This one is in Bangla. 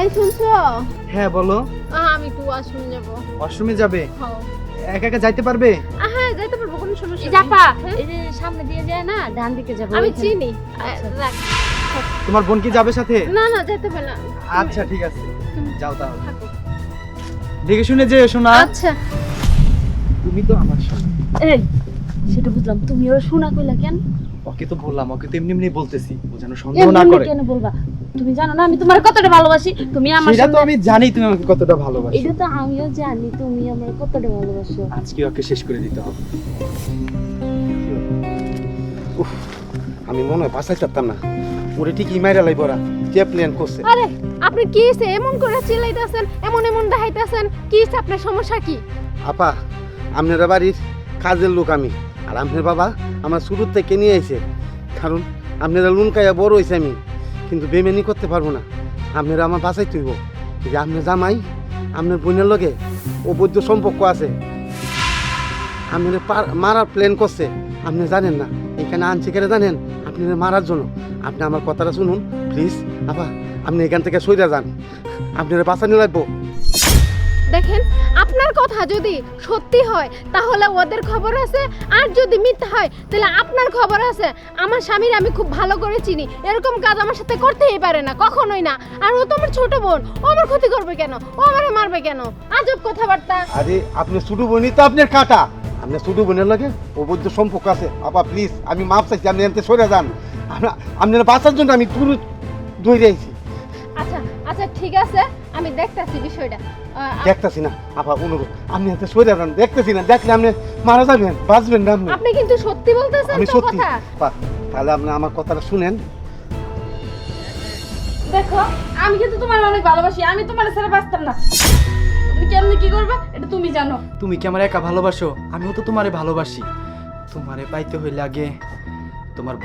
এই শুনছো? হ্যাঁ বলো। আমি একটু ওয়াশরুম যাব। ওয়াশরুমে যাবে? হ্যাঁ। একা একা যাইতে পারবে? হ্যাঁ যাইতে পারব কোনো সমস্যা। জাপা হ্যাঁ? এই যে সামনে দিয়ে যায় না ডান দিকে যাব আমি চিনি। আচ্ছা। তোমার বোন কি যাবে সাথে? না না যেতে হবে না। আচ্ছা ঠিক আছে। যাও তাহলে। দেখে শুনে যে শোনা আচ্ছা। তুমি তো আমার শোনা এই সেটা বুঝলাম। তুমি ওরা শোনা কইলা কেন? ওকে তো বললাম ওকে তো এমনি এমনি বলতেছি। ও যেন সন্দেহ না করে। কেন বলবা? তুমি জানো না আমি তোমার কতটা ভালোবাসি? তুমি আমার সেটা তো আমি জানি তুমি আমাকে কতটা ভালোবাসো। এটা তো আমিও জানি তুমি আমার কতটা ভালোবাসো। আজকে ওকে শেষ করে দিতে হবে। উফ, আমি মনে হয় বাসায় চাপতাম না। ওরে ঠিকই মাইরা লাইব ওরা যে প্ল্যান করছে। আরে আপনি কি হইছে? এমন করে চিল্লাইতেছেন এমন এমন দেখাইতেছেন। কি হইছে? আপনার সমস্যা কি? আপা আপনারা বাড়ির কাজের লোক আমি। আর আপনার বাবা আমার শুরুর থেকে নিয়ে আইছে। কারণ আপনারা লুন খাইয়া বড় হয়েছে আমি। কিন্তু বেমেনি করতে পারব না। আপনারা আমার বাসায় তুইব যে আপনার জামাই, আপনার বোনের লগে অবৈধ সম্পর্ক আছে। আপনারা মারার প্ল্যান করছে। আপনি জানেন না। এখানে আনছি কেন জানেন? আপনারা মারার জন্য। আপনি আমার কথাটা শুনুন প্লিজ আবার আপনি এখান থেকে সইরা যান। আপনারা বাঁচানি লাগবো। দেখেন আপনার কথা যদি সত্যি হয় তাহলে ওদের খবর আছে আর যদি মিথ্যা হয় তাহলে আপনার খবর আছে। আমার স্বামীর আমি খুব ভালো করে চিনি। এরকম কাজ আমার সাথে করতেই পারে না কখনোই না। আর ও তো আমার ছোট বোন ও আমার ক্ষতি করবে কেন? ও আমারে মারবে কেন? আজব কথাবার্তা। আরে আপনি ছোট বোনই তো আপনার কাটা। আপনার ছোট বোনের লাগে অবৈধ সম্পর্ক আছে। আপা প্লিজ আমি মাপ চাইছি আপনি এনতে সরে যান। আপনার বাঁচার জন্য আমি পুরো দৌড়ে আইছি। আচ্ছা আচ্ছা ঠিক আছে। আমি দেখতাছি বিষয়টা। দেখতেছি না। আপা অনুরোধ আপনি সরে যান দেখতেছি না। দেখলে আপনি মারা যাবেন বাঁচবেন না আপনি। আপনি কিন্তু সত্যি বলতেছেন আমি তো সত্যি। কথা। আপা, তাহলে আপনি আমার কথাটা শুনেন। দেখো আমি কিন্তু তোমার অনেক ভালোবাসি আমি তোমার ছেড়ে বাঁচতাম না। তুমি কেমনি কি করবে এটা তুমি জানো। তুমি কি আমার একা ভালোবাসো? আমিও তো তোমারে ভালোবাসি। তোমারে পাইতে হইলে আগে তোমার